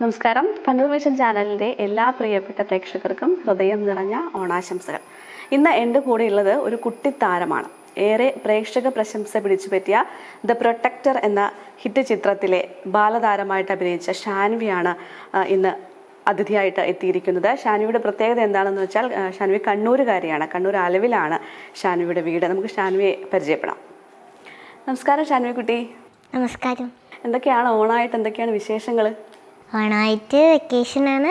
നമസ്കാരം. കൺവെർമേഷൻ ചാനലിന്റെ എല്ലാ പ്രിയപ്പെട്ട പ്രേക്ഷകർക്കും ഹൃദയം നിറഞ്ഞ ഓണാശംസകൾ. ഇന്ന് എന്റെ കൂടെയുള്ളത് ഒരു കുട്ടിത്താരമാണ്. ഏറെ പ്രേക്ഷക പ്രശംസ പിടിച്ചു പറ്റിയ ദ പ്രൊട്ടക്ടർ എന്ന ഹിറ്റ് ചിത്രത്തിലെ ബാലതാരമായിട്ട് അഭിനയിച്ച ഷാൻവിയാണ് ഇന്ന് അതിഥിയായിട്ട് എത്തിയിരിക്കുന്നത്. ഷാൻവിയുടെ പ്രത്യേകത എന്താണെന്ന് വെച്ചാൽ ഷാനുവി ഷാൻവി കണ്ണൂരുകാരിയാണ്. കണ്ണൂർ അലവിലാണ് ഷാൻവിയുടെ വീട്. നമുക്ക് ഷാൻവിയെ പരിചയപ്പെടാം. നമസ്കാരം ഷാൻവി കുട്ടി നമസ്കാരം. എന്തൊക്കെയാണ്? ഓണായിട്ട് എന്തൊക്കെയാണ് വിശേഷങ്ങൾ ഓണമായിട്ട് വെക്കേഷനാണ്.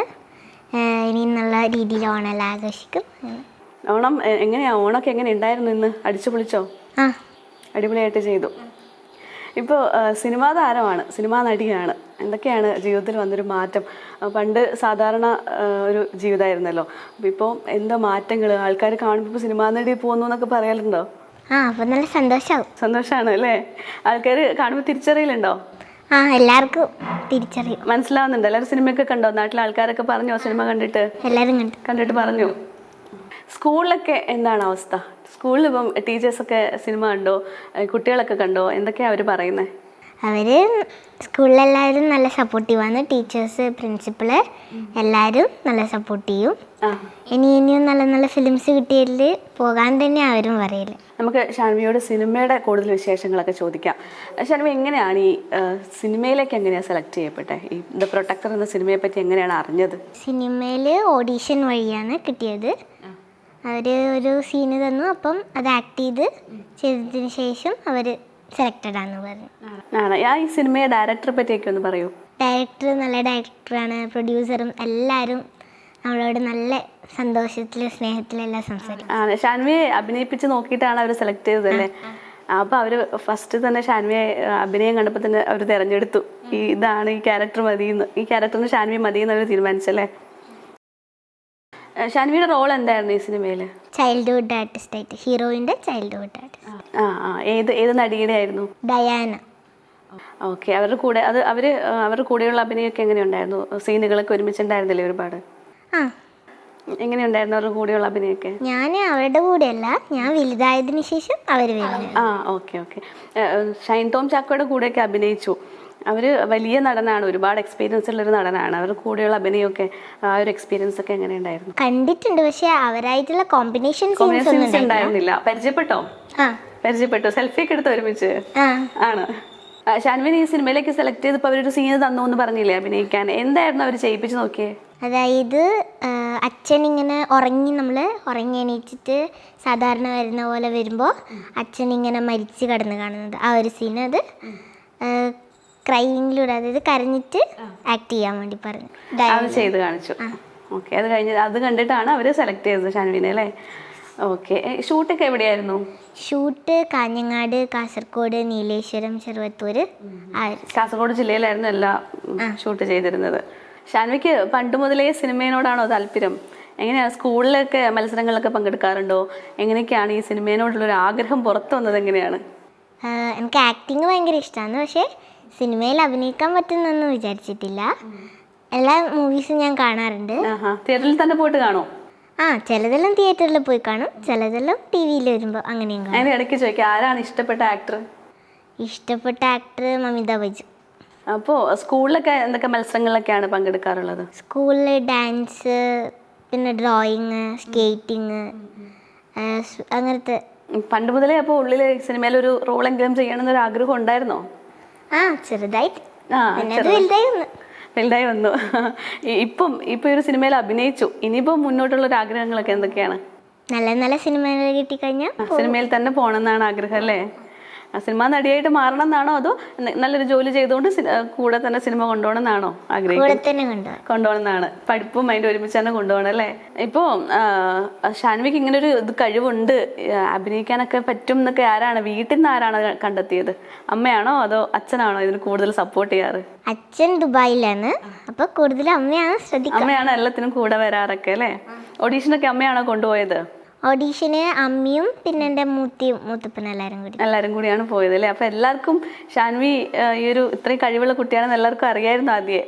ആണ് ഇനി നല്ല രീതിയിൽ ഓണമെല്ലാം ആഘോഷിക്കും. ഓണം എങ്ങനെയാ? ഓണമൊക്കെ എങ്ങനെ ഉണ്ടായിരുന്നു ഇന്ന്? അടിച്ചു പൊളിച്ചോ? ആ. അടിപൊളിയായിട്ട് ചെയ്തു. ഇപ്പോൾ സിനിമാ താരമാണ് സിനിമാ നടിയാണ്. എന്തൊക്കെയാണ് ജീവിതത്തിൽ വന്നൊരു മാറ്റം? പണ്ട് സാധാരണ ഒരു ജീവിതമായിരുന്നല്ലോ. അപ്പോൾ ഇപ്പോൾ എന്താ മാറ്റങ്ങൾ ആൾക്കാർ കാണുമ്പോൾ സിനിമാ നടി പോകുന്നു എന്നൊക്കെ പറയാറുണ്ടോ? ആ അപ്പം നല്ല സന്തോഷമാവും സന്തോഷമാണ് അല്ലേ? ആൾക്കാർ കാണുമ്പോൾ തിരിച്ചറിയലുണ്ടോ? ആ എല്ലാവർക്കും തിരിച്ചറിയും. മനസ്സിലാവുന്നുണ്ട്. എല്ലാവരും സിനിമയൊക്കെ കണ്ടോ? നാട്ടിലെ ആൾക്കാരൊക്കെ പറഞ്ഞു സിനിമ കണ്ടിട്ട്? എല്ലാവരും കണ്ടു. കണ്ടിട്ട് പറഞ്ഞു? സ്കൂളിലൊക്കെ എന്താണ് അവസ്ഥ? സ്കൂളിൽ ഇപ്പം ടീച്ചേഴ്സൊക്കെ സിനിമ കണ്ടോ? കുട്ടികളൊക്കെ കണ്ടോ? എന്തൊക്കെയാണ് അവർ പറയുന്നത് അവർ സ്കൂളിലെല്ലാവരും നല്ല സപ്പോർട്ടീവാണ് ടീച്ചേഴ്സ് പ്രിൻസിപ്പൾ എല്ലാവരും നല്ല സപ്പോർട്ട് ചെയ്യും. ഇനി ഇനിയും നല്ല നല്ല ഫിലിംസ് കിട്ടിയതിൽ പോകാൻ തന്നെ അവരും പറയില്ല നമുക്ക് ഷാൻവിയോട് സിനിമയുടെ കൂടുതൽ വിശേഷങ്ങളൊക്കെ ചോദിക്കാം. ഷാൻവി എങ്ങനെയാണ് ഈ സിനിമയിലേക്ക് എങ്ങനെയാണ് സെലക്ട് ചെയ്യപ്പെട്ടെ? ഈ ദ പ്രൊട്ടക്ടർ എന്ന സിനിമയെ പറ്റി എങ്ങനെയാണ് അറിഞ്ഞത്? സിനിമയിൽ ഓഡീഷൻ വഴിയാണ് കിട്ടിയത്. അവർ ഒരു സീന് തന്നു. അപ്പം അത് ആക്ട് ചെയ്ത് ചെയ്തതിന് ശേഷം അവർ സെലക്റ്റഡ് ആണെന്ന് പറഞ്ഞു. ആണ്. ആ ഈ സിനിമയെ ഡയറക്ടറെ പറ്റിയൊക്കെ ഒന്ന് പറയൂ. ഡയറക്ടർ നല്ല ഡയറക്ടറാണ് പ്രൊഡ്യൂസറും എല്ലാവരും നമ്മളോട് നല്ല സന്തോഷത്തിലും സ്നേഹത്തിലെല്ലാം സംസാരിക്കും. ആണ്. ഷാൻവിയെ അഭിനയിപ്പിച്ച് നോക്കിയിട്ടാണ് അവർ സെലക്ട് ചെയ്തത് അല്ലേ അപ്പോൾ അവർ ഫസ്റ്റ് തന്നെ ഷാൻവിയെ അഭിനയം കണ്ടപ്പോൾ തന്നെ അവർ തിരഞ്ഞെടുത്തു. ഈ ഇതാണ് ഈ ക്യാരക്ടർ മതിയെന്ന് ഈ ക്യാരക്ടറിന് ഷാൻവി മതിയെന്ന് അവർ തീരുമാനിച്ചല്ലേ? ഷാൻവിയുടെ റോൾ എന്തായിരുന്നു ഈ സിനിമയിൽ ചൈൽഡ്ഹുഡ് ആർട്ടിസ്റ്റ് ആയിട്ട് ഹീറോയിന്റെ ചൈൽഡ്ഹുഡ് ആർട്ടിസ്റ്റ് ആ ആ ഏത് ഏത് നടിയുടെ ആയിരുന്നു? ഡയാന ഓക്കെ അവരുടെ കൂടെ അത് അവർ അവരുടെ കൂടെയുള്ള അഭിനയമൊക്കെ എങ്ങനെയുണ്ടായിരുന്നു? സീനുകളൊക്കെ ഒരുമിച്ചുണ്ടായിരുന്നില്ലേ ഒരുപാട്? ആ. എങ്ങനെയുണ്ടായിരുന്നു അവരുടെ കൂടെയുള്ള അഭിനയമൊക്കെ? ഞാൻ അവരുടെ കൂടെയല്ല ഞാൻ വലുതായതിനു ശേഷം അവർ ആ ഓക്കെ ഓക്കെ ഷൈൻ ടോം ചാക്കോയുടെ കൂടെയൊക്കെ അഭിനയിച്ചു. അവർ വലിയ നടനാണ് ഒരുപാട് എക്സ്പീരിയൻസ് ഉള്ളൊരു നടനാണ്. അവരുടെ കൂടെയുള്ള അഭിനയമൊക്കെ ആ ഒരു എക്സ്പീരിയൻസ് ഒക്കെ എങ്ങനെയുണ്ടായിരുന്നു? കണ്ടിട്ടുണ്ട്. പക്ഷേ അവരായിട്ടുള്ള കോമ്പിനേഷൻ കോമ്പിനേഷൻസ് ഉണ്ടായിരുന്നില്ല. പരിചയപ്പെട്ടോ? പരിചയപ്പെട്ടു. സെൽഫി ഒക്കെ എടുത്ത് ഒരുമിച്ച്? ആണ്. ഷാൻവിൻ ഈ സിനിമയിലേക്ക് സെലക്ട് ചെയ്തപ്പോൾ അവരൊരു സീന് തന്നു എന്ന് പറഞ്ഞില്ലേ അഭിനയിക്കാൻ? എന്തായിരുന്നു അവർ ചെയ്യിപ്പിച്ച് നോക്കിയേ? അതായത് അച്ഛൻ ഇങ്ങനെ ഉറങ്ങി നമ്മൾ ഉറങ്ങി എണീച്ചിട്ട് സാധാരണ വരുന്ന പോലെ വരുമ്പോൾ അച്ഛൻ ഇങ്ങനെ മരിച്ച് കിടന്ന് കാണുന്നത് ആ ഒരു സീൻ അത് ക്രൈയിങ്ങിലൂടെ അതായത് കരഞ്ഞിട്ട് ആക്ട് ചെയ്യാൻ വേണ്ടി പറഞ്ഞു. അത് ചെയ്ത് കാണിച്ചു. ഓക്കെ അത് കഴിഞ്ഞ് അത് കണ്ടിട്ടാണ് അവർ സെലക്ട് ചെയ്തത് ഷാൻവിനെ അല്ലേ? ഓക്കെ ഷൂട്ടൊക്കെ എവിടെയായിരുന്നു? ഷൂട്ട് കാഞ്ഞങ്ങാട് കാസർഗോഡ് നീലേശ്വരം ചെറുവത്തൂർ കാസർഗോഡ് ജില്ലയിലായിരുന്നു എല്ലാം ഷൂട്ട് ചെയ്തിരുന്നത്. ഷാൻവിക്ക് പണ്ട് മുതലേ സിനിമയോടാണോ താല്പര്യം? എങ്ങനെയാണ് സ്കൂളിലൊക്കെ മത്സരങ്ങളിലൊക്കെ പങ്കെടുക്കാറുണ്ടോ? എങ്ങനെയൊക്കെയാണ് ഈ സിനിമയോടുള്ള ഒരു ആഗ്രഹം പുറത്തു വന്നത് എങ്ങനെയാണ്? എനിക്ക് ആക്ടിങ് ഭയങ്കര ഇഷ്ടമാണ് പക്ഷേ സിനിമയിൽ അഭിനയിക്കാൻ പറ്റുന്നൊന്നും വിചാരിച്ചിട്ടില്ല. എല്ലാ മൂവീസും ഞാൻ കാണാറുണ്ട്. തിയേറ്ററിൽ തന്നെ പോയിട്ട് കാണോ ആ ചിലതെല്ലാം തിയേറ്ററിൽ പോയി കാണും. ചിലതെല്ലാം ടി വിയിൽ വരുമ്പോൾ അങ്ങനെയും കാണും. ഇടയ്ക്ക് ചോദിക്കാം ആരാണ് ഇഷ്ടപ്പെട്ട ആക്ടർ ഇഷ്ടപ്പെട്ട ആക്ടർ മമിത ബൈജു അപ്പോൾ സ്കൂളിലൊക്കെ എന്തൊക്കെ മത്സരങ്ങളിലൊക്കെയാണ് പങ്കെടുക്കാറുള്ളത്? സ്കൂളിൽ ഡാൻസ് പിന്നെ ഡ്രോയിങ് സ്കേറ്റിങ് അങ്ങനത്തെ പണ്ട് മുതലേ അപ്പോൾ ഉള്ളിൽ സിനിമയിൽ ഒരു റോളെങ്കിലും ചെയ്യണമെന്നൊരു ആഗ്രഹം ഉണ്ടായിരുന്നോ? ആ ചെറുതായിട്ട്. വലുതായി വന്നു. ഇപ്പം ഇപ്പൊ ഒരു സിനിമയിൽ അഭിനയിച്ചു. ഇനിയിപ്പം മുന്നോട്ടുള്ള ഒരു ആഗ്രഹങ്ങളൊക്കെ എന്തൊക്കെയാണ്? നല്ല നല്ല സിനിമകൾ കിട്ടിക്കഴിഞ്ഞാൽ സിനിമയിൽ തന്നെ പോണെന്നാണ് ആഗ്രഹം അല്ലേ? സിനിമാ നടിയായിട്ട് മാറണം എന്നാണോ അതോ നല്ലൊരു ജോലി ചെയ്തുകൊണ്ട് കൂടെ തന്നെ സിനിമ കൊണ്ടുപോകണം എന്നാണോ ആഗ്രഹിക്കുന്നത് തന്നെ എന്നാണ് കൊണ്ടുപോകണമെന്നാണ്. പഠിപ്പും അതിന്റെ ഒരുമിച്ച് തന്നെ കൊണ്ടുപോകണം അല്ലേ? ഇപ്പൊ ഷാൻവിക്ക് ഇങ്ങനെ ഒരു ഇത് കഴിവുണ്ട്. അഭിനയിക്കാനൊക്കെ പറ്റും എന്നൊക്കെ ആരാണ്? വീട്ടിൽ നിന്ന് ആരാണ് കണ്ടെത്തിയത്? അമ്മയാണോ അതോ അച്ഛനാണോ ഇതിന് കൂടുതൽ സപ്പോർട്ട് ചെയ്യാറ്? അച്ഛൻ ദുബായിലാണ്. അപ്പൊ കൂടുതലും അമ്മയാണ് ശ്രദ്ധിക്കുക. അമ്മയാണ് എല്ലാത്തിനും കൂടെ വരാറൊക്കെ അല്ലേ? ഓഡീഷനൊക്കെ അമ്മയാണോ കൊണ്ടുപോയത്? ഓഡീഷന് അമ്മിയും പിന്നെ എന്റെ മൂത്തിയും മൂത്തപ്പനും എല്ലാവരും കൂടി. എല്ലാവരും കൂടിയാണ് പോയത് അല്ലേ? അപ്പൊ എല്ലാവർക്കും ഷാൻവി ഈ ഒരു ഇത്രയും കഴിവുള്ള കുട്ടിയാണെന്ന് എല്ലാവർക്കും അറിയായിരുന്നു ആദ്യേ?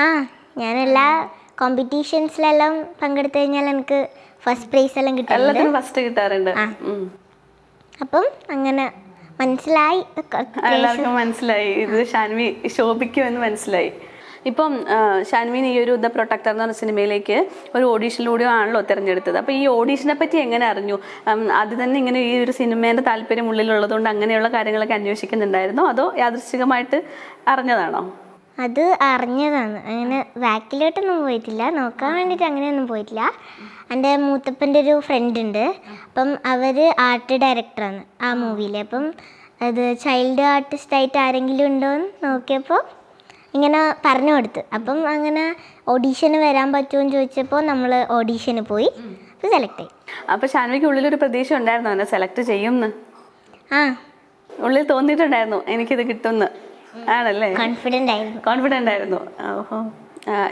ആ ഞാൻ എല്ലാ കോമ്പറ്റീഷൻസിലെല്ലാം പങ്കെടുത്തു കഴിഞ്ഞാൽ എനിക്ക് ഫസ്റ്റ് പ്രൈസ് എല്ലാം കിട്ടും എല്ലാത്തിനും ഫസ്റ്റ് കിട്ടാറുണ്ട്. ഉം. അപ്പം അങ്ങനെ മനസ്സിലായി. എല്ലാവർക്കും മനസ്സിലായി. ഇത് ഷാൻവി ശോഭിക്കുമെന്ന് മനസ്സിലായി. ഇപ്പം ഷാൻവീൻ ഈ ഒരു ദ പ്രൊട്ടക്ടർ എന്ന് പറഞ്ഞ സിനിമയിലേക്ക് ഒരു ഓഡീഷനിലൂടെ ആണല്ലോ തിരഞ്ഞെടുത്തത്. അപ്പോൾ ഈ ഓഡീഷനെ പറ്റി എങ്ങനെ അറിഞ്ഞു? അത് തന്നെ ഇങ്ങനെ ഈ ഒരു സിനിമേന്റെ താല്പര്യം ഉള്ളിലുള്ളതുകൊണ്ട് അങ്ങനെയുള്ള കാര്യങ്ങളൊക്കെ അന്വേഷിക്കുന്നുണ്ടായിരുന്നോ? അതോ യാദൃശ്ചികമായിട്ട് അറിഞ്ഞതാണോ? അത് അറിഞ്ഞതാണ്. അങ്ങനെ ബാക്കിലോട്ടൊന്നും പോയിട്ടില്ല. നോക്കാൻ വേണ്ടിയിട്ട് അങ്ങനെയൊന്നും പോയിട്ടില്ല. എന്റെ മൂത്തപ്പന്റെ ഒരു ഫ്രണ്ട് ഉണ്ട്. അപ്പം അവർ ആർട്ട് ഡയറക്ടറാണ് ആ മൂവിയിൽ അപ്പം അത് ചൈൽഡ് ആർട്ടിസ്റ്റ് ആയിട്ട് ആരെങ്കിലും ഉണ്ടോ എന്ന് നോക്കിയപ്പോൾ ഇങ്ങനെ പറഞ്ഞു കൊടുത്ത്. അപ്പം അങ്ങനെ ഓഡീഷന് വരാൻ പറ്റുമെന്ന് ചോദിച്ചപ്പോൾ നമ്മൾ ഓഡീഷന് പോയി. അപ്പോൾ സെലക്ട് ആയി. അപ്പോൾ ഷാൻവിക്ക് ഉള്ളിലൊരു പ്രതീക്ഷ ഉണ്ടായിരുന്നു എന്നെ സെലക്ട് ചെയ്യും ആ. ഉള്ളിൽ തോന്നിയിട്ടുണ്ടായിരുന്നു എനിക്കിത് കിട്ടുമെന്ന് ആണല്ലേ? കോൺഫിഡന്റ് ആയിരുന്നു. കോൺഫിഡന്റ് ആയിരുന്നു. ഓഹോ.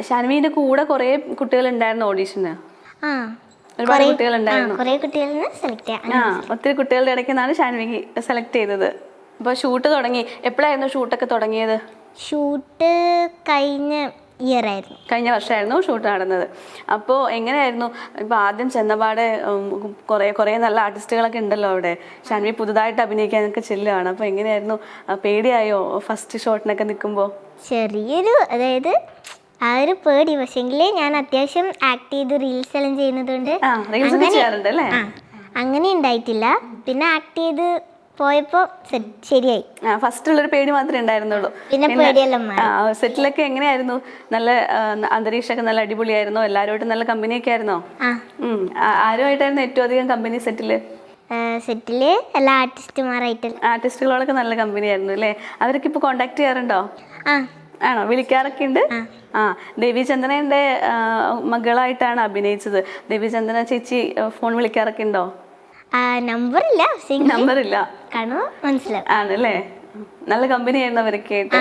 ഷാൻവിന്റെ കൂടെ കുറേ കുട്ടികൾ ഉണ്ടായിരുന്നു ഓഡീഷന് ആ. ഒരുപാട് കുറേ കുട്ടികളിൽ സെലക്ട് ആ ഒത്തിരി കുട്ടികളുടെ ഇടയ്ക്ക് നിന്നാണ് ഷാൻവിക്ക് സെലക്ട് ചെയ്തത്. അപ്പോൾ ഷൂട്ട് തുടങ്ങി. എപ്പോഴായിരുന്നു ഷൂട്ടൊക്കെ തുടങ്ങിയത്? ഷൂട്ട് കഴിഞ്ഞ ഇയർ ആയിരുന്നു കഴിഞ്ഞ വർഷമായിരുന്നു ഷൂട്ട് നടന്നത്. അപ്പോൾ എങ്ങനെയായിരുന്നു? ഇപ്പോൾ ആദ്യം ചെന്നപാടെ കുറേ കുറേ നല്ല ആർട്ടിസ്റ്റുകളൊക്കെ ഉണ്ടല്ലോ അവിടെ. ഷാൻവി പുതുതായിട്ട് അഭിനയിക്കാനൊക്കെ ചെല്ലുകയാണ് അപ്പോൾ എങ്ങനെയായിരുന്നു? പേടിയായോ ഫസ്റ്റ് ഷോട്ടിനൊക്കെ നിൽക്കുമ്പോൾ ചെറിയൊരു അതായത് ആ ഒരു പേടി. പക്ഷെങ്കിൽ ഞാൻ അത്യാവശ്യം ആക്ട് ചെയ്ത് റീൽസ് എല്ലാം ചെയ്യുന്നതുകൊണ്ട് അങ്ങനെ ഉണ്ടായിട്ടില്ല. പിന്നെ ആക്ട് ചെയ്ത് പോയപ്പോൾ ശരിയായി. ആ ഫസ്റ്റ് ഉള്ളൊരു പേടി മാത്രമേ ഉണ്ടായിരുന്നുള്ളൂ. പിന്നെ പേടിയെല്ലാം മാറി. ആ സെറ്റിലൊക്കെ എങ്ങനെയായിരുന്നു? നല്ല ആ, അന്തരീക്ഷമൊക്കെ നല്ല അടിപൊളിയായിരുന്നോ? എല്ലാവരുമായിട്ട് നല്ല കമ്പനിയൊക്കെ ആയിരുന്നോ? ആ. ഉം. ആ- ആരുമായിട്ടായിരുന്നു ഏറ്റവും അധികം കമ്പനി സെറ്റിൽ? സെറ്റിൽ എല്ലാ ആർട്ടിസ്റ്റുമാരായിട്ട്. ആർട്ടിസ്റ്റുകളോടൊക്കെ നല്ല കമ്പനി ആയിരുന്നു അല്ലേ? അവരൊക്കെ ഇപ്പോൾ കോണ്ടാക്ട് ചെയ്യാറുണ്ടോ? ആ. ആണോ? വിളിക്കാറൊക്കെ ഉണ്ട് ആ. ദേവി ചന്ദനന്റെ ആ, മകളായിട്ടാണ് അഭിനയിച്ചത്. ദേവി ചന്ദന ചേച്ചി ആ, ഫോൺ വിളിക്കാറൊക്കെ ഉണ്ടോ? നമ്പറില്ല പക്ഷേ നമ്പർ ഇല്ല കാണുമ്പോൾ മനസ്സിലാവും. ആണല്ലേ? നല്ല കമ്പനി ആയിരുന്നു അവരൊക്കെ ആയിട്ട്.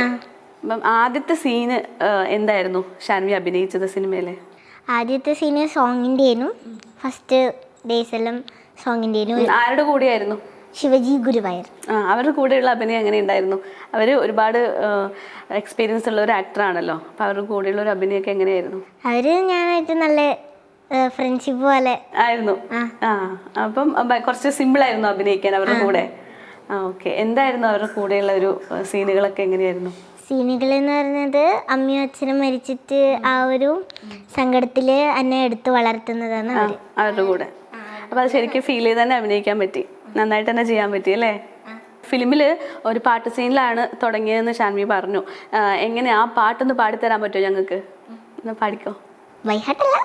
അപ്പം ആദ്യത്തെ സീന് എന്തായിരുന്നു ഷാൻവി അഭിനയിച്ചത് സിനിമയിലെ? ആദ്യത്തെ സീന് സോങ്ങിന്റെ ആയിരുന്നു. ഫസ്റ്റ് ഡേയ്സ് എല്ലാം സോങ്ങിന്റെ ആയിരുന്നു. ആരുടെ കൂടെയായിരുന്നു? ശിവജി ഗുരുവായർ. ആ അവരുടെ കൂടെയുള്ള അഭിനയം എങ്ങനെ ഉണ്ടായിരുന്നു? അവർ ഒരുപാട് എക്സ്പീരിയൻസ് ഉള്ള ഒരു ആക്ടറാണല്ലോ അപ്പോൾ അവരുടെ കൂടെയുള്ള ഒരു അഭിനയമൊക്കെ എങ്ങനെയായിരുന്നു? അവർ ഞാനായിട്ട് നല്ല ഫ്രണ്ട്ഷിപ്പ് പോലെ. ആയിരുന്നു. ആ. അപ്പം കുറച്ച് സിമ്പിൾ ആയിരുന്നു അഭിനയിക്കാൻ അവരുടെ കൂടെ. ആ ഓക്കെ എന്തായിരുന്നു അവരുടെ കൂടെയുള്ള ഒരു സീനുകളൊക്കെ എങ്ങനെയായിരുന്നു? സീനുകൾ എന്ന് പറയുന്നത് അമ്മയും അച്ഛനും മരിച്ചിട്ട് ആ ഒരു സങ്കടത്തിൽ എന്നെ എടുത്ത് വളർത്തുന്നതാണ് അവരുടെ കൂടെ. അപ്പോൾ അത് ശരിക്കും ഫീൽ ചെയ്ത് തന്നെ അഭിനയിക്കാൻ പറ്റി. നന്നായിട്ട് തന്നെ ചെയ്യാൻ പറ്റി അല്ലേ? ഫിലിമിൽ ഒരു പാട്ട് സീനിലാണ് തുടങ്ങിയതെന്ന് ഷാൻവി പറഞ്ഞു. എങ്ങനെ ആ പാട്ടൊന്ന് പാടിത്തരാൻ പറ്റുമോ ഞങ്ങൾക്ക്? ഒന്ന് പാടിക്കോ. വൈഹാട്ടല്ല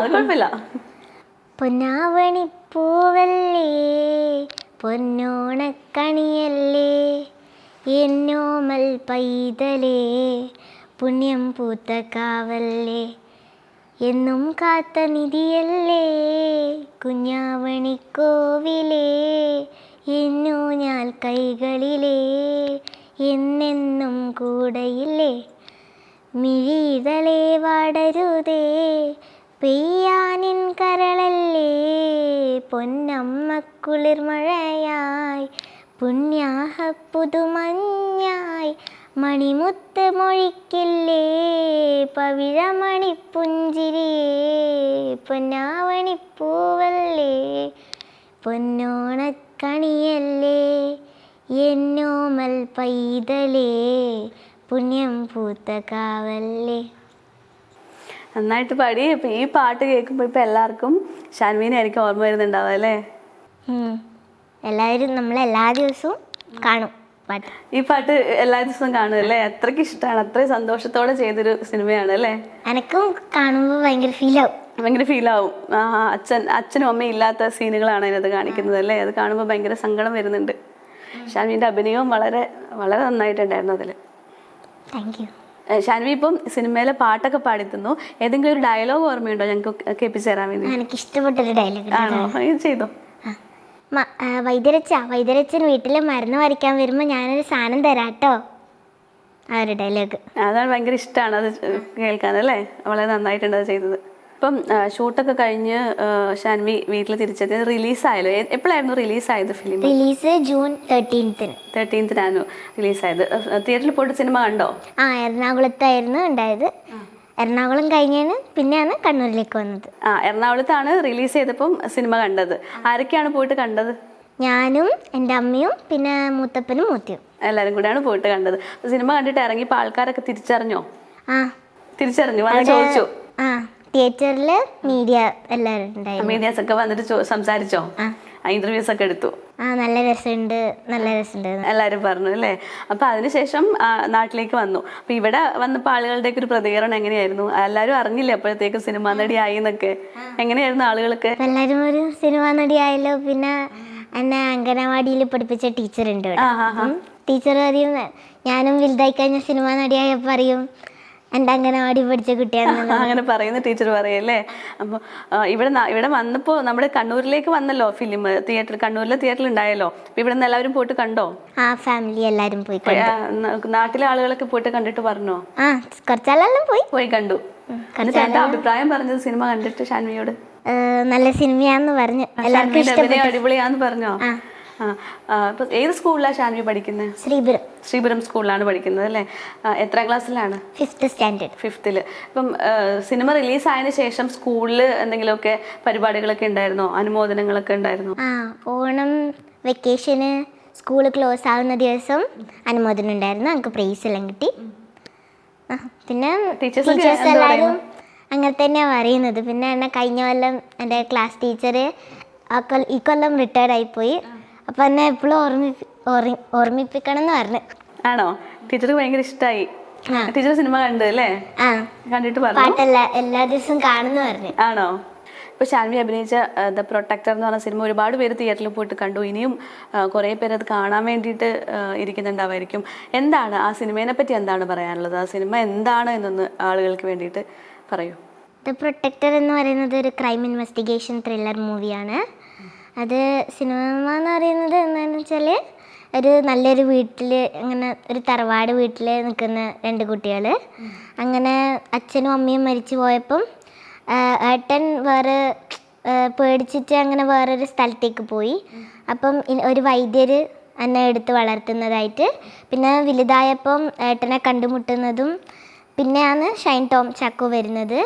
കുഴപ്പമില്ല. പൊന്നാവണി പൂവല്ലേ പൊന്നോണക്കണിയല്ലേ? എന്നോമൽ പൈതലേ? പുണ്യം പൂത്ത കാവല്ലേ? എന്നും കാത്ത നിധിയല്ലേ? കുഞ്ഞാവണിക്കോവിലേ? എന്നോ ഞാൻ കൈകളിലേ? എന്നെന്നും കൂടെയില്ലേ? മിഴിതളെ വാടരുതേ പെയ്യാനിൻ കരളല്ലേ പൊന്നമ്മ കുളിർമഴയായി പുണ്യാഹ പുതുമഞ്ഞായി മണിമുത്ത് മൊഴിക്കില്ലേ പവിഴമണിപ്പുഞ്ചിരിയേ പൊന്നാവണിപ്പൂവല്ലേ പൊന്നോണക്കണിയല്ലേ എന്നോമൽ പൈതലേ പുണ്യം പൂത്ത കാവല്ലേ നന്നായിട്ട് പാടി. ഇപ്പം ഈ പാട്ട് കേൾക്കുമ്പോൾ ഇപ്പം എല്ലാവർക്കും ഷാൻവീനെ ആയിരിക്കും ഓർമ്മ വരുന്നുണ്ടാവുക അല്ലേ? എല്ലാവരും നമ്മൾ എല്ലാ ദിവസവും കാണും പാട്ട്. ഈ പാട്ട് എല്ലാ ദിവസവും കാണും അല്ലേ? അത്രയ്ക്ക് ഇഷ്ടമാണ് അത്രയും സന്തോഷത്തോടെ ചെയ്തൊരു സിനിമയാണ് അല്ലേ? എനക്കും കാണുമ്പോൾ ഭയങ്കര ഫീലാവും. ഭയങ്കര ഫീലാവും. ആ അച്ഛൻ അച്ഛനും അമ്മയും ഇല്ലാത്ത സീനുകളാണ് അതിനകത്ത് കാണിക്കുന്നത് അല്ലേ? അത് കാണുമ്പോൾ ഭയങ്കര സങ്കടം വരുന്നുണ്ട്. ഷാൻവിന്റെ അഭിനയവും വളരെ വളരെ നന്നായിട്ടുണ്ടായിരുന്നു അതിൽ താങ്ക് യു ഷാൻവി ഇപ്പം സിനിമയിലെ പാട്ടൊക്കെ പാടിത്തുന്നു. ഏതെങ്കിലും ഒരു ഡയലോഗ് ഓർമ്മയുണ്ടോ ഞങ്ങൾക്ക് കേൾപ്പിച്ചു തരാൻ വേണ്ടി? എനിക്ക് ഇഷ്ടപ്പെട്ടൊരു ഡയലോഗ് ആണോ? ഇത് ചെയ്തോ. വൈദ്യരച്ച വൈദ്യരച്ചൻ വീട്ടിൽ മരുന്ന് വരയ്ക്കാൻ വരുമ്പോൾ ഞാനൊരു സാധനം തരാട്ടോ. ആ ഒരു ഡയലോഗ് അതാണ് ഭയങ്കര ഇഷ്ടമാണ് അത് കേൾക്കാൻ അല്ലേ? വളരെ നന്നായിട്ടുണ്ട് അത് ചെയ്തത്. ഇപ്പം ഷൂട്ടൊക്കെ കഴിഞ്ഞ് ഷാൻവി വീട്ടിൽ തിരിച്ചെത്തി റിലീസായല്ലോ. എപ്പോഴായിരുന്നു റിലീസായത് ഫിലിം? റിലീസ് ജൂൺ തേർട്ടീൻത്തിന് തേർട്ടീൻത്തിനായിരുന്നു റിലീസായത്. തിയേറ്ററിൽ പോയിട്ട് സിനിമ കണ്ടോ? ആ എറണാകുളത്തായിരുന്നു ഉണ്ടായത് എറണാകുളം കഴിഞ്ഞാണ് പിന്നെയാണ് കണ്ണൂരിലേക്ക് വന്നത്. ആ എറണാകുളത്താണ് റിലീസ് ചെയ്തപ്പം സിനിമ കണ്ടത്. ആരൊക്കെയാണ് പോയിട്ട് കണ്ടത്? ഞാനും എന്റെ അമ്മയും പിന്നെ മൂത്തപ്പനും മൂത്തിയും. എല്ലാവരും കൂടെയാണ് പോയിട്ട് കണ്ടത്. സിനിമ കണ്ടിട്ട് ഇറങ്ങിയപ്പോൾ ആൾക്കാരൊക്കെ തിരിച്ചറിഞ്ഞോ? ആ. തിരിച്ചറിഞ്ഞു ചോദിച്ചു? ആ. തിയേറ്ററിൽ മീഡിയ എല്ലാവരും ഉണ്ടായിരുന്നു. മീഡിയാസ് ഒക്കെ വന്നിട്ട് ചോ- സംസാരിച്ചോ? ഇന്റർവ്യൂസ് ഒക്കെ എടുത്തു. ആ നല്ല രസമുണ്ട് നല്ല രസമുണ്ട്. എല്ലാരും പറഞ്ഞു അല്ലേ? അപ്പൊ അതിനുശേഷം ആ, നാട്ടിലേക്ക് വന്നു. അപ്പൊ ഇവിടെ വന്നപ്പോ ആളുകളുടെ ഒരു പ്രതികരണം എങ്ങനെയായിരുന്നു? എല്ലാരും അറിഞ്ഞില്ലേ അപ്പോഴത്തേക്കും സിനിമാ നടിയായി എന്നൊക്കെ? എങ്ങനെയായിരുന്നു ആളുകളൊക്കെ? അപ്പം എല്ലാവരും ഒരു സിനിമ നടിയായല്ലോ പിന്നെ എന്നെ അംഗനവാടിയിൽ പഠിപ്പിച്ച ടീച്ചർ ഉണ്ട് ഇവിടെ. ആ, ആ, ആ. ടീച്ചർ പറയും ഞാനും വലുതായി കഴിഞ്ഞ സിനിമ നടിയായ പറയും എന്റെ ആടി പഠിച്ച കുട്ടിയാണ് അങ്ങനെ പറയുന്ന ടീച്ചർ പറയല്ലേ? അപ്പോൾ ഇവിടെ ഇവിടെ വന്നപ്പോ നമ്മുടെ കണ്ണൂരിലേക്ക് വന്നല്ലോ ഫിലിം തിയേറ്റർ കണ്ണൂരിലെ തിയേറ്ററിൽ ഉണ്ടായല്ലോ. അപ്പൊ ഇവിടെ നിന്ന് എല്ലാവരും പോയിട്ട് കണ്ടോ? ആ ഫാമിലി എല്ലാവരും പോയി നാട്ടിലെ ആളുകളൊക്കെ പോയിട്ട് കണ്ടിട്ട് പറഞ്ഞോ? ആ കുറച്ചാളെല്ലാം പോയി. പോയി കണ്ടു. എന്നിട്ട് അഭിപ്രായം പറഞ്ഞത് സിനിമ കണ്ടിട്ട് ഷാൻവിയോട്? നല്ല സിനിമയാന്ന് പറഞ്ഞു. എല്ലാവർക്കും അടിപൊളിയാന്ന് പറഞ്ഞോ? ഇപ്പൊ ഏത് സ്കൂളിലാണ് ഷാൻവി പഠിക്കുന്നത് ശ്രീപുരം. ശ്രീപുരം സ്കൂളിലാണ് പഠിക്കുന്നത് അല്ലേ? എത്ര ക്ലാസ്സിലാണ്? ഫിഫ്ത്ത് സ്റ്റാൻഡേർഡ് ഫിഫ്തിൽ ഇപ്പം സിനിമ റിലീസ് ആയതിനു ശേഷം സ്കൂളിൽ എന്തെങ്കിലുമൊക്കെ പരിപാടികളൊക്കെ ഉണ്ടായിരുന്നോ? അനുമോദനങ്ങളൊക്കെ ഉണ്ടായിരുന്നോ? ആ ഓണം വെക്കേഷന് സ്കൂൾ ക്ലോസ് ആവുന്ന ദിവസം അനുമോദനം ഉണ്ടായിരുന്നു. നമുക്ക് പ്രൈസ് എല്ലാം കിട്ടി. പിന്നെ ടീച്ചേഴ്സ് എല്ലാവരും അങ്ങനെ തന്നെയാണ് പറയുന്നത്. പിന്നെ എന്നെ കഴിഞ്ഞ കൊല്ലം എന്റെ ക്ലാസ് ടീച്ചർ ആ കൊല്ലം ഈ കൊല്ലം റിട്ടയർഡ് ആയിപ്പോയി അപ്പം എന്നെ എപ്പോഴും ഓർമ്മി ഓർമ്മിപ്പിക്കണം എന്ന് പറഞ്ഞു. ആണോ? ടീച്ചർക്ക് ഭയങ്കര ഇഷ്ടമായി ടീച്ചർ സിനിമ കണ്ടു അല്ലേ? കണ്ടിട്ട് പാട്ടല്ല എല്ലാ ദിവസവും കാണുന്നു പറഞ്ഞു. ആണോ? ഇപ്പൊ ഷാൻവി അഭിനയിച്ച ദ പ്രൊട്ടക്ടർ എന്ന് പറഞ്ഞ സിനിമ ഒരുപാട് പേര് തിയേറ്ററിൽ പോയിട്ട് കണ്ടു. ഇനിയും കുറെ പേര് അത് കാണാൻ വേണ്ടിയിട്ട് ഇരിക്കുന്നുണ്ടാവായിരിക്കും. എന്താണ്? ആ സിനിമയെ പറ്റി എന്താണ് പറയാനുള്ളത്? ആ സിനിമ എന്താണ് എന്നൊന്ന് ആളുകൾക്ക് വേണ്ടിയിട്ട് പറയൂ. ദ പ്രൊട്ടക്ടർ എന്ന് പറയുന്നത് ഒരു ക്രൈം ഇൻവെസ്റ്റിഗേഷൻ ത്രില്ലർ മൂവിയാണ്. അത് സിനിമ എന്ന് പറയുന്നത് എന്താണെന്ന് വെച്ചാൽ ഒരു നല്ലൊരു വീട്ടിൽ അങ്ങനെ ഒരു തറവാട് വീട്ടിൽ നിൽക്കുന്ന രണ്ട് കുട്ടികൾ അങ്ങനെ അച്ഛനും അമ്മയും മരിച്ചു പോയപ്പം ഏട്ടൻ വേറെ പേടിച്ചിട്ട് അങ്ങനെ വേറൊരു സ്ഥലത്തേക്ക് പോയി. അപ്പം ഒരു വൈദ്യർ എന്നെ എടുത്ത് വളർത്തുന്നതായിട്ട്. പിന്നെ വലുതായപ്പം ഏട്ടനെ കണ്ടുമുട്ടുന്നതും പിന്നെയാണ് ഷൈൻ ടോം ചാക്കോ വരുന്നത്.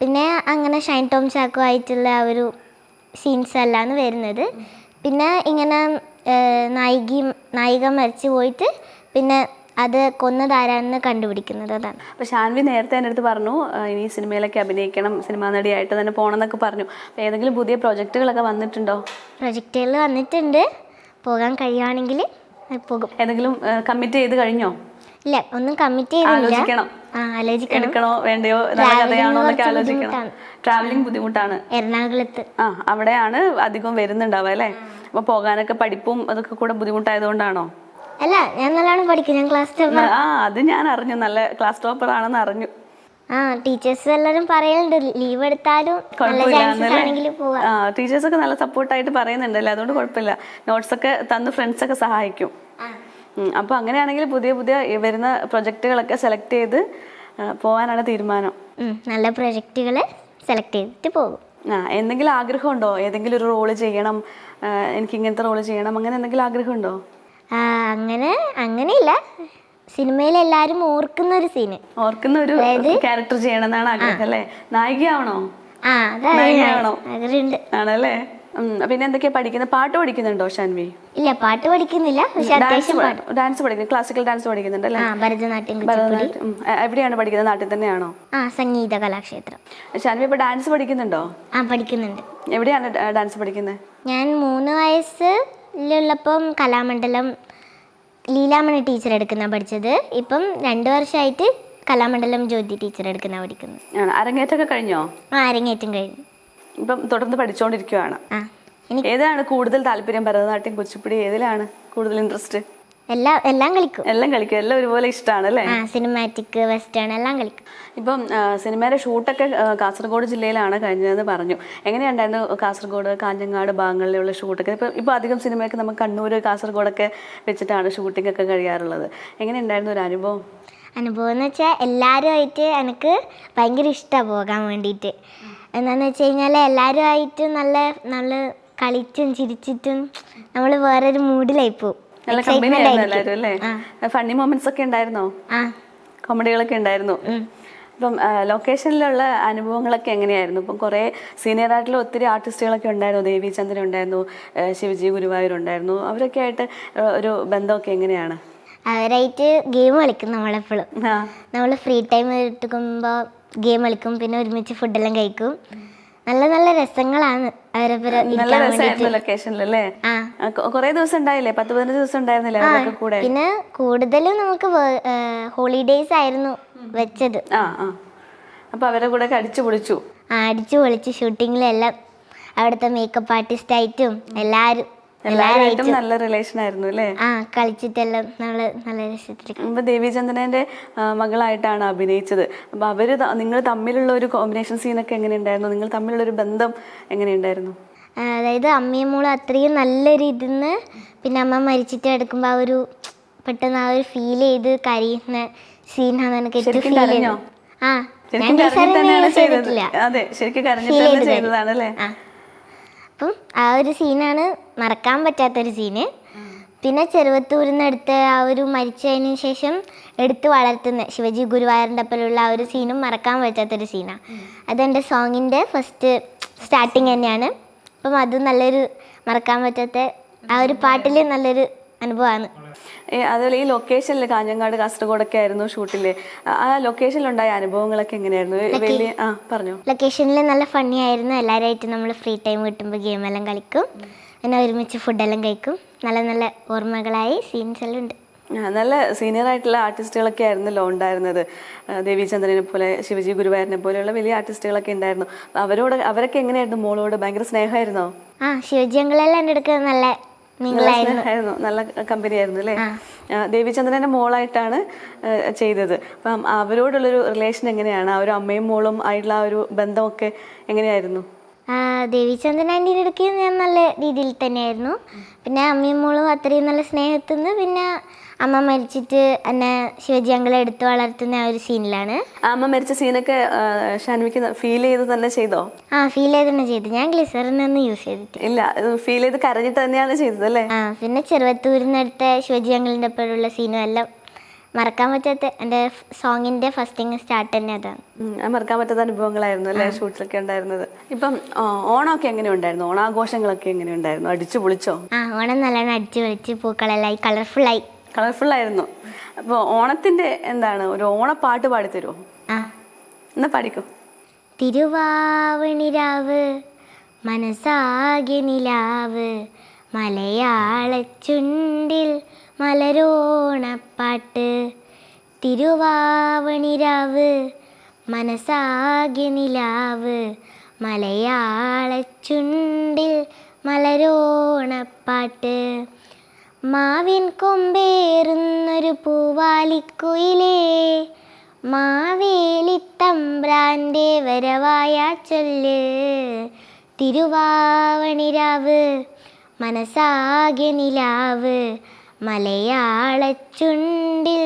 പിന്നെ അങ്ങനെ ഷൈൻ ടോം ചാക്കോ ആയിട്ടുള്ള ആ ഒരു സീൻസ് എല്ലാമാണ് വരുന്നത്. പിന്നെ ഇങ്ങനെ നായികി നായിക മരിച്ചു പോയിട്ട് പിന്നെ അത് കൊന്നതാരാന്ന് കണ്ടുപിടിക്കുന്നത് അതാണ്. അപ്പൊ ഷാൻവി നേരത്തെ എന്റെ അടുത്ത് പറഞ്ഞു ഇനി സിനിമയിലൊക്കെ അഭിനയിക്കണം സിനിമാ നടിയായിട്ട് തന്നെ പോകണം എന്നൊക്കെ പറഞ്ഞു. അപ്പൊ ഏതെങ്കിലും പുതിയ പ്രൊജക്റ്റുകളൊക്കെ വന്നിട്ടുണ്ടോ? പ്രൊജക്റ്റുകൾ വന്നിട്ടുണ്ട്. പോകാൻ കഴിയുവാണെങ്കിൽ പോകും. ഏതെങ്കിലും കമ്മിറ്റ് ചെയ്ത് കഴിഞ്ഞോ? ഇല്ല ഒന്നും കമ്മിറ്റ് ചെയ്തില്ല ആലോചിക്കണം. എടുക്കണോ വേണ്ടയോ നല്ല Travelling കഥയാണോ എന്നൊക്കെ ആലോചിക്കണം. ട്രാവലിംഗ് ബുദ്ധിമുട്ടാണ്. എറണാകുളത്ത്. ആ അവിടെയാണ് അധികം വരുന്നുണ്ടാവുക അല്ലേ? അപ്പൊ പോകാനൊക്കെ പഠിപ്പും അതൊക്കെ കൂടെ ബുദ്ധിമുട്ടായതുകൊണ്ടാണോ? അല്ല ഞാൻ നല്ലോണം പഠിക്കും ഞാൻ ക്ലാസ് ടോപ്പർ ആ അത് ഞാൻ അറിഞ്ഞു നല്ല ക്ലാസ് ടോപ്പർ ആണെന്ന് അറിഞ്ഞു. ആ ടീച്ചേഴ്സ് എല്ലാവരും പറയുന്നുണ്ട് ലീവ് എടുത്താലും ടീച്ചേഴ്സ് ഒക്കെ നല്ല സപ്പോർട്ടായിട്ട് പറയുന്നുണ്ടല്ലേ അതുകൊണ്ട് കുഴപ്പമില്ല. നോട്ട്സ് ഒക്കെ തന്ന് ഫ്രണ്ട്സ് ഒക്കെ സഹായിക്കും. ഉം, അപ്പൊ അങ്ങനെയാണെങ്കിൽ പുതിയ പുതിയ വരുന്ന പ്രൊജക്റ്റുകളൊക്കെ സെലക്ട് ചെയ്ത് പോകാനാണ് തീരുമാനം. നല്ല പ്രൊജക്റ്റുകൾ സെലക്ട് ചെയ്തിട്ട് പോകും. ആ എന്തെങ്കിലും ആഗ്രഹമുണ്ടോ? ഏതെങ്കിലും ഒരു റോൾ ചെയ്യണം എനിക്ക് ഇങ്ങനത്തെ റോൾ ചെയ്യണം അങ്ങനെ എന്തെങ്കിലും ആഗ്രഹമുണ്ടോ? അങ്ങനെ അങ്ങനെയില്ല. സിനിമയിൽ എല്ലാവരും ഓർക്കുന്ന ഒരു സീന് ഓർക്കുന്ന ഒരു ക്യാരക്ടർ ചെയ്യണം എന്നാണ് ആഗ്രഹം അല്ലേ? നായികയാവണോ? ആണല്ലേ? പിന്നെ എന്തൊക്കെയാ പഠിക്കുന്നത് പാട്ട് പഠിക്കുന്നുണ്ടോ ഷാൻവി? ഇല്ല പാട്ട് പഠിക്കുന്നില്ല. പക്ഷെ ഡാൻസ് അത്യാവശ്യം പാടും. ഡാൻസ് പഠിക്കുന്നു. ക്ലാസിക്കൽ ഡാൻസ് പഠിക്കുന്നുണ്ട് അല്ലേ? ആ ഭരതനാട്യം കുച്ചിപ്പുടി. ഭരതനാട്യം. ഉം, എ- എവിടെയാണ് പഠിക്കുന്നത്? നാട്ടിൽ തന്നെയാണോ? ആ സംഗീത കലാക്ഷേത്രം. ഷാൻവി ഇപ്പൊ ഡാൻസ് പഠിക്കുന്നുണ്ടോ? ആ പഠിക്കുന്നുണ്ട്. എവിടെയാണ് ഡ- ഡാൻസ് പഠിക്കുന്നത് ഞാൻ മൂന്ന് വയസ്സിലുള്ളപ്പം കലാമണ്ഡലം ലീലാമണി ടീച്ചർ എടുക്കുന്ന പഠിച്ചത്. ഇപ്പം രണ്ട് വർഷമായിട്ട് കലാമണ്ഡലം ജ്യോതി ടീച്ചർ എടുക്കുന്ന പഠിക്കുന്നു. ആണ്. അരങ്ങേറ്റമൊക്കെ കഴിഞ്ഞോ? ആ അരങ്ങേറ്റം കഴിഞ്ഞു. ഇപ്പം തുടർന്ന് പഠിച്ചുകൊണ്ടിരിക്കുകയാണ് ഏതാണ് കൂടുതൽ താല്പര്യം? ഭരതനാട്യം കുച്ചിപ്പുടി ഏതിലാണ് കൂടുതൽ ഇൻട്രസ്റ്റ് എല്ലാം എല്ലാം കളിക്കും. എല്ലാം കളിക്കും. എല്ലാം ഒരുപോലെ ഇഷ്ടമാണ് അല്ലേ? സിനിമാറ്റിക് വെസ്റ്റേൺ എല്ലാം കളിക്കും. ഇപ്പം സിനിമയുടെ ഷൂട്ടൊക്കെ കാസർഗോഡ് ജില്ലയിലാണ് കഴിഞ്ഞതെന്ന് പറഞ്ഞു. എങ്ങനെയുണ്ടായിരുന്നു കാസർഗോഡ് കാഞ്ഞങ്ങാട് ഭാഗങ്ങളിലുള്ള ഷൂട്ടൊക്കെ? ഇപ്പം ഇപ്പം അധികം സിനിമയൊക്കെ നമുക്ക് കണ്ണൂർ കാസർഗോഡൊക്കെ വെച്ചിട്ടാണ് ഷൂട്ടിംഗ് ഒക്കെ കഴിയാറുള്ളത്. എങ്ങനെയുണ്ടായിരുന്നു ഒരു അനുഭവം? അനുഭവം എന്ന് വെച്ചാൽ എല്ലാവരുമായിട്ട് എനിക്ക് ഭയങ്കര ഇഷ്ടമാണ് പോകാൻ വേണ്ടിയിട്ട്. എന്താണെന്ന് വെച്ച് കഴിഞ്ഞാൽ എല്ലാവരുമായിട്ട് നല്ല നല്ല കളിച്ചും ചിരിച്ചിട്ടും നമ്മൾ വേറൊരു മൂഡിലായി പോകും നല്ല കമ്പനി ആയിരുന്നു എല്ലാവരും അല്ലേ? ഫണ്ണി മൊമെന്റ്സ് ഒക്കെ ഉണ്ടായിരുന്നോ? കോമഡികളൊക്കെ ഉണ്ടായിരുന്നു. ഇപ്പം ലൊക്കേഷനിലുള്ള അനുഭവങ്ങളൊക്കെ എങ്ങനെയായിരുന്നു? ഇപ്പം കുറേ സീനിയർ ആയിട്ടുള്ള ഒത്തിരി ആർട്ടിസ്റ്റുകളൊക്കെ ഉണ്ടായിരുന്നു. ദേവി ചന്ദ്രൻ ഉണ്ടായിരുന്നു ശിവജി ഗുരുവായൂർ ഉണ്ടായിരുന്നു. അവരൊക്കെ ആയിട്ട് ഒരു ബന്ധമൊക്കെ എങ്ങനെയാണ്? അവരായിട്ട് ഗെയിം കളിക്കും നമ്മളെപ്പോഴും. നമ്മൾ ഫ്രീ ടൈം എടുക്കുമ്പോൾ ഗെയിം കളിക്കും. പിന്നെ ഒരുമിച്ച് ഫുഡെല്ലാം കഴിക്കും. നല്ല നല്ല രസങ്ങളാണ് അവരൊപ്പം നല്ല രസമായിരുന്നു ലൊക്കേഷനിലല്ലേ ആ. കുറെ ദിവസം ഉണ്ടായില്ലേ? പത്ത് പതിനഞ്ച് ദിവസം ഉണ്ടായിരുന്നില്ലേ അവരൊക്കെ കൂടെ? പിന്നെ കൂടുതലും നമുക്ക് ഹോളിഡേയ്സ് ആയിരുന്നു വെച്ചത്. അപ്പൊ അവരെ കൂടെ അടിച്ചു പൊളിച്ചു. അടിച്ചു പൊളിച്ച് ഷൂട്ടിങ്ങിലെല്ലാം അവിടുത്തെ മേക്കപ്പ് ആർട്ടിസ്റ്റ് ആയിട്ടും എല്ലാവരും എല്ലാവരുമായിട്ടും നല്ല റിലേഷൻ ആയിരുന്നു അല്ലേ? ആ കളിച്ചിട്ടെല്ലാം നമ്മൾ നല്ല രസത്തിൽ ഇപ്പൊ ദേവിചന്ദ്രന്റെ മകളായിട്ടാണ് അഭിനയിച്ചത്. അപ്പൊ അവർ നിങ്ങൾ തമ്മിലുള്ള ഒരു കോമ്പിനേഷൻ സീനൊക്കെ എങ്ങനെയുണ്ടായിരുന്നു? നിങ്ങൾ തമ്മിലുള്ള ഒരു ബന്ധം എങ്ങനെയുണ്ടായിരുന്നു? അതായത് അമ്മയും മോളും അത്രയും നല്ലൊരു ഇതിന്ന് പിന്നെ അമ്മ മരിച്ചിട്ട് എടുക്കുമ്പോൾ ആ ഒരു പെട്ടെന്ന് ആ ഒരു ഫീൽ ചെയ്ത് കരയുന്ന സീനാണ് എനിക്ക് ഏറ്റവും ഫീൽ? ചെയ്തത്. ആ ഞാൻ ശരിക്കും കരഞ്ഞിട്ട് തന്നെയാണ് യൂസ് ചെയ്തത്. ചെയ്തിട്ടില്ല. അതെ ശരിക്കും കരഞ്ഞിട്ട് ചെയ്തതാണ് അല്ലേ? അപ്പം ആ ഒരു സീനാണ് മറക്കാൻ പറ്റാത്തൊരു സീന്. പിന്നെ ചെറുവത്തൂരിൽ നിന്ന് എടുത്ത് ആ ഒരു മരിച്ചതിന് ശേഷം എടുത്ത് വളർത്തുന്ന ശിവജി ഗുരുവായൂരിന്റെ അപ്പലുള്ള ആ ഒരു സീനും മറക്കാൻ പറ്റാത്തൊരു സീനാണ് അതെന്റെ സോങ്ങിന്റെ ഫസ്റ്റ് സ്റ്റാർട്ടിങ് തന്നെയാണ്. അപ്പം അത് നല്ലൊരു മറക്കാൻ പറ്റാത്ത ആ ഒരു പാട്ടിൽ നല്ലൊരു അനുഭവമാണ് അതുപോലെ ഈ ലൊക്കേഷനിൽ കാഞ്ഞങ്ങാട് കാസർഗോഡൊക്കെ ആയിരുന്നു ഷൂട്ടിൽ ആ ലൊക്കേഷനിൽ ലൊക്കേഷനിലുണ്ടായ അനുഭവങ്ങളൊക്കെ എങ്ങനെയായിരുന്നു? വലിയ ആ പറഞ്ഞു. ലൊക്കേഷനിൽ നല്ല ഫണ്ണി ആയിരുന്നു. എല്ലാവരുമായിട്ട് നമ്മൾ ഫ്രീ ടൈം കിട്ടുമ്പോൾ ഗെയിമെല്ലാം കളിക്കും. പിന്നെ ഒരുമിച്ച് ഫുഡെല്ലാം കഴിക്കും. നല്ല നല്ല ഓർമ്മകളായി സീൻസ് എല്ലാം ഉണ്ട്. നല്ല സീനിയർ ആയിട്ടുള്ള ആർട്ടിസ്റ്റുകളൊക്കെ ആയിരുന്നല്ലോ ഉണ്ടായിരുന്നത്. ദേവിചന്ദ്രനെ ദേവീചന്ദ്രനെ പോലെ ശിവജി ഗുരുവായൂരിനെ പോലെയുള്ള വലിയ ആർട്ടിസ്റ്റുകളൊക്കെ ഉണ്ടായിരുന്നു. അവരോട് അവരൊക്കെ എങ്ങനെയായിരുന്നു മോളോട്? ഭയങ്കര സ്നേഹമായിരുന്നോ? ആ ശിവജി അങ്കളെല്ലാം എന്റെ അടുക്ക നല്ല സ്നേഹമായിരുന്നു. നല്ല കമ്പനി ആയിരുന്നു അല്ലേ ദേവിചന്ദ്രന്റെ മോളായിട്ടാണ് ചെയ്തത്. അപ്പം അവരോടുള്ളൊരു റിലേഷൻ എങ്ങനെയാണ്? ആ ഒരു അമ്മയും മോളും ആയിട്ടുള്ള ആ ഒരു ബന്ധമൊക്കെ എങ്ങനെയായിരുന്നു? ദേവിചന്ദ്രൻ ആന്റീന്റെ അടുക്ക് ഞാൻ നല്ല രീതിയിൽ തന്നെയായിരുന്നു. പിന്നെ അമ്മയും മോളും അത്രയും നല്ല സ്നേഹത്തിൽ നിന്ന് പിന്നെ അമ്മ മരിച്ചിട്ട് എന്നെ ശിവജി അങ്കിളെ എടുത്തു വളർത്തുന്ന ആ ഒരു സീനിലാണ്. അമ്മ മരിച്ച സീനൊക്കെ ഷാൻവിക്ക് ഫീൽ ചെയ്ത് തന്നെ ചെയ്തോ? ആ ഫീൽ ചെയ്ത് തന്നെ ചെയ്തു. ഞാൻ ഗ്ലിസറിനൊന്നും യൂസ് ചെയ്തിട്ട് ഇല്ല ഫീൽ ചെയ്ത് കരഞ്ഞിട്ട് തന്നെയാണ് ചെയ്തത് അല്ലേ? ആ പിന്നെ ചെറുവത്തൂരിനടുത്ത ശിവജി അങ്കിളിന്റെ ഒപ്പമുള്ള സീനും എല്ലാം മറക്കാൻ പറ്റാത്ത എന്റെ സോങ്ങിന്റെ ഫസ്റ്റിങ് സ്റ്റാർട്ട് തന്നെ അതാണ്. അത് മറക്കാൻ പറ്റാത്ത അനുഭവങ്ങളായിരുന്നു അല്ലേ ഷൂട്ടിലൊക്കെ ഉണ്ടായിരുന്നത്. ഇപ്പം ഓണമൊക്കെ എങ്ങനെ ഉണ്ടായിരുന്നു? ഓണാഘോഷങ്ങളൊക്കെ എങ്ങനെ ഉണ്ടായിരുന്നു? അടിച്ചു പൊളിച്ചോ? ആ ഓണം നല്ലോണം അടിച്ചു പൊളിച്ച് പൂക്കളെല്ലാം കളർഫുള്ളായി കളർഫുൾ ആയിരുന്നു. അപ്പോൾ ഓണത്തിന്റെ എന്താണ് ഒരു ഓണപ്പാട്ട് പാടിത്തരുമോ ആ. എന്നാ പാടിക്കോ? തിരുവാവണിരാവ് മനസ്സാകെ നിലാവ് മലയാള ചുണ്ടിൽ മലരോണപ്പാട്ട്. തിരുവാവണിരാവ് മനസ്സാകെ നിലാവ് മലയാള ചുണ്ടിൽ മലരോണപ്പാട്ട്. മാവിൻ കൊമ്പേറുന്നൊരു പൂവാലിക്കുയിലേ മാവേലിത്തമ്പ്രാന്റെ വരവായ ചൊല്ല് തിരുവാവണിരാവ് മനസാകെ നിലാവ് മലയാള ചുണ്ടിൽ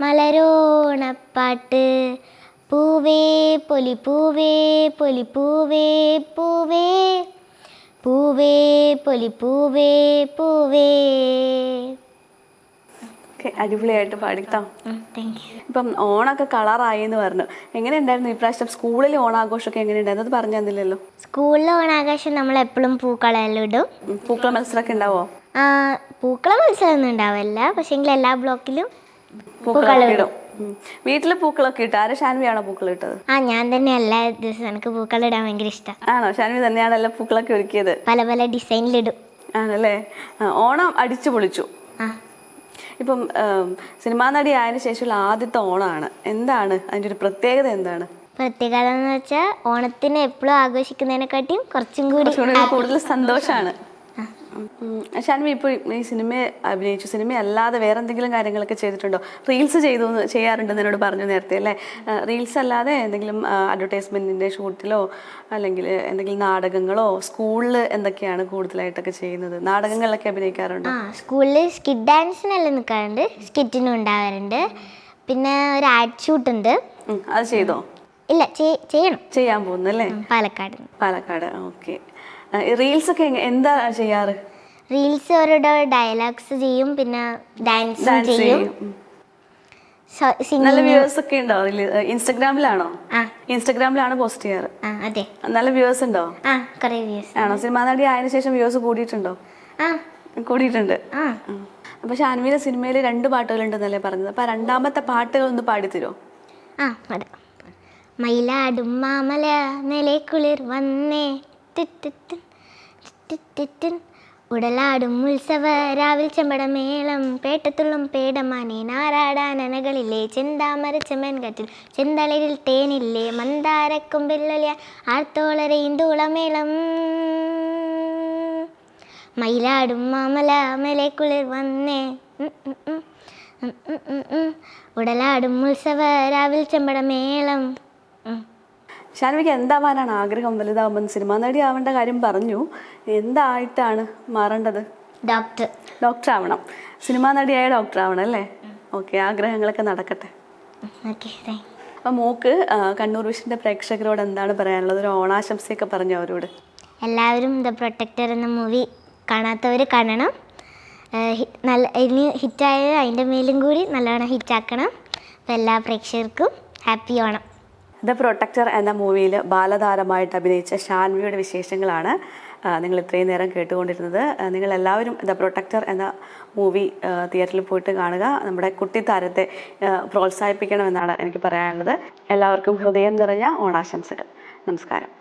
മലരോണപ്പാട്ട് പൂവേ പൊലി പൂവേ പൊലി പൂവേ പൂവേ പൂവേ പൊലിപ്പൂവേ പൂവേ. അടിപൊളിയായിട്ട് പാടിത്താം ഇപ്പം ഓണൊക്കെ കളറായി എന്ന് പറഞ്ഞു. എങ്ങനെയുണ്ടായിരുന്നു ഇപ്രാവശ്യം? സ്കൂളിൽ ഓണാഘോഷമൊക്കെ എങ്ങനെയുണ്ടായിരുന്നു? അത് പറഞ്ഞു തന്നില്ലല്ലോ. സ്കൂളിലെ ഓണാഘോഷം നമ്മൾ എപ്പോഴും പൂക്കളെല്ലാം ഇടും പൂക്കള മത്സരമൊക്കെ ഉണ്ടാവോ? പൂക്കള പൂക്കള മത്സരമൊന്നും ഉണ്ടാവില്ല. പക്ഷെങ്കിൽ എല്ലാ ബ്ലോക്കിലും പൂക്കളൊക്കെ ഇടും. വീട്ടിൽ പൂക്കളൊക്കെ ഇട്ടു ആരെ ഷാൻവിയാണോ പൂക്കൾ ഇട്ടത്? ആ ഞാൻ തന്നെ എല്ലാ ദിവസവും എനിക്ക് പൂക്കൾ ഇടാൻ ഭയങ്കര ഇഷ്ടം. ആണോ? ഷാൻവി തന്നെയാണ് എല്ലാ പൂക്കളൊക്കെ ഒരുക്കിയത്. പല പല ഡിസൈനിലിടും ആണല്ലേ? ആ, ഓണം അടിച്ചു പൊളിച്ചു. ആ. ഇപ്പം സിനിമാ നടി ആയതിനു ശേഷമുള്ള ആദ്യത്തെ ഓണമാണ് എന്താണ്? അതിന്റെ ഒരു പ്രത്യേകത എന്താണ്? പ്രത്യേകത എന്ന് വെച്ചാൽ ഓണത്തിന് എപ്പോഴും ആഘോഷിക്കുന്നതിനെക്കാട്ടിയും കുറച്ചും കൂടി കുറച്ചുകൂടി കൂടുതൽ സന്തോഷമാണ് ഷാൻവി ഇപ്പോൾ ഈ സിനിമ അഭിനയിച്ചു. സിനിമ അല്ലാതെ വേറെ എന്തെങ്കിലും കാര്യങ്ങളൊക്കെ ചെയ്തിട്ടുണ്ടോ? റീൽസ് ചെയ്തു ചെയ്യാറുണ്ടെന്ന് എന്നോട് പറഞ്ഞു നേരത്തെ അല്ലേ? റീൽസ് അല്ലാതെ എന്തെങ്കിലും അഡ്വർടൈസ്മെന്റിന്റെ ഷൂട്ടിലോ അല്ലെങ്കിൽ എന്തെങ്കിലും നാടകങ്ങളോ സ്കൂളിൽ എന്തൊക്കെയാണ് കൂടുതലായിട്ടൊക്കെ ചെയ്യുന്നത്? നാടകങ്ങളിലൊക്കെ അഭിനയിക്കാറുണ്ടോ? സ്കൂളിൽ സ്കിറ്റ് ഡാൻസിനെല്ലാം നിൽക്കാറുണ്ട് സ്കിറ്റിനും ഉണ്ടാവാറുണ്ട്. പിന്നെ ഒരു ആഡ് ഷൂട്ട് ഉണ്ട്. അത് ചെയ്തോ? ഇല്ല ചെയ്യണം. ചെയ്യാൻ പോകുന്നു അല്ലേ? പാലക്കാട്. പാലക്കാട് ഓക്കെ. റീൽസ് ഒക്കെ എന്താ ചെയ്യാറ്? റീൽസ് അവരുടെ ഡയലോഗ്സ് ചെയ്യും പിന്നെ ഡാൻസ് ചെയ്യും. നല്ല വ്യൂവേഴ്സ് ഒക്കെ ഉണ്ടോ? ഇൻസ്റ്റാഗ്രാമിലാണോ ഇൻസ്റ്റാഗ്രാമിലാണ് പോസ്റ്റ് ചെയ്യാറ്. അതെ. നല്ല വ്യൂവേഴ്സ് ഉണ്ടോ? ആണോ? സിനിമാ നടി ആയതിനു ശേഷം വ്യൂവേഴ്സ് കൂടിയിട്ടുണ്ടോ? കൂടിയിട്ടുണ്ട്. അപ്പൊ ഷാൻവിയുടെ സിനിമയിൽ രണ്ട് പാട്ടുകളുണ്ടെന്നല്ലേ പറഞ്ഞത്. അപ്പൊ രണ്ടാമത്തെ പാട്ടുകൾ ഒന്ന് പാടിത്തരോ മയിലാടും മാമല നിലക്കുളിർ വന്നേ. ഉടലാടും ഉത്സവ രാവിൽ ചെമ്പടമേളം പേട്ടത്തുള്ളും പേടമാനെ നാരാടാൻ അനകളില്ലേ ചെന്തളിരിൽ തേനില്ലേ തൂളമേളം മയിലാടും മാമല മേലേക്കുളിർ വന്നേ. ഉടലാടും ഉത്സവ രാവിൽ ചെമ്പടമേളം. ഷാൻവിക്ക് എന്താവാനാണ് ആഗ്രഹം? വലുതാവുമ്പോൾ സിനിമ നടി ആവേണ്ട കാര്യം പറഞ്ഞു. എന്തായിട്ടാണ് മാറേണ്ടത്? ഡോക്ടർ. ഡോക്ടർ ആവണം സിനിമാ നടിയായ ഡോക്ടർ ആവണം അല്ലേ? ഓക്കെ ആഗ്രഹങ്ങളൊക്കെ നടക്കട്ടെ. അപ്പം മോക്ക് കണ്ണൂർ വിഷന്റെ പ്രേക്ഷകരോട് എന്താണ് പറയാനുള്ളത്? ഒരു ഓണാശംസയൊക്കെ പറഞ്ഞു അവരോട്. എല്ലാവരും ദ പ്രൊട്ടക്ടർ എന്ന മൂവി കാണാത്തവർ കാണണം. നല്ല ഇനി ഹിറ്റായത് അതിന്റെ മേലും കൂടി നല്ലോണം ഹിറ്റാക്കണം. അപ്പോൾ എല്ലാ പ്രേക്ഷകർക്കും ഹാപ്പി ഓണം. ദ പ്രൊട്ടക്ടർ എന്ന മൂവിയിൽ ബാലതാരമായിട്ട് അഭിനയിച്ച ഷാൻവിയുടെ വിശേഷങ്ങളാണ് നിങ്ങൾ ഇത്രയും നേരം കേട്ടുകൊണ്ടിരുന്നത്. നിങ്ങൾ എല്ലാവരും ദ പ്രൊട്ടക്ടർ എന്ന മൂവി തിയേറ്ററിൽ പോയിട്ട് കാണുക. നമ്മുടെ കുട്ടിത്താരത്തെ പ്രോത്സാഹിപ്പിക്കണമെന്നാണ് എനിക്ക് പറയാനുള്ളത്. എല്ലാവർക്കും ഹൃദയം നിറഞ്ഞ ഓണാശംസകൾ. നമസ്കാരം.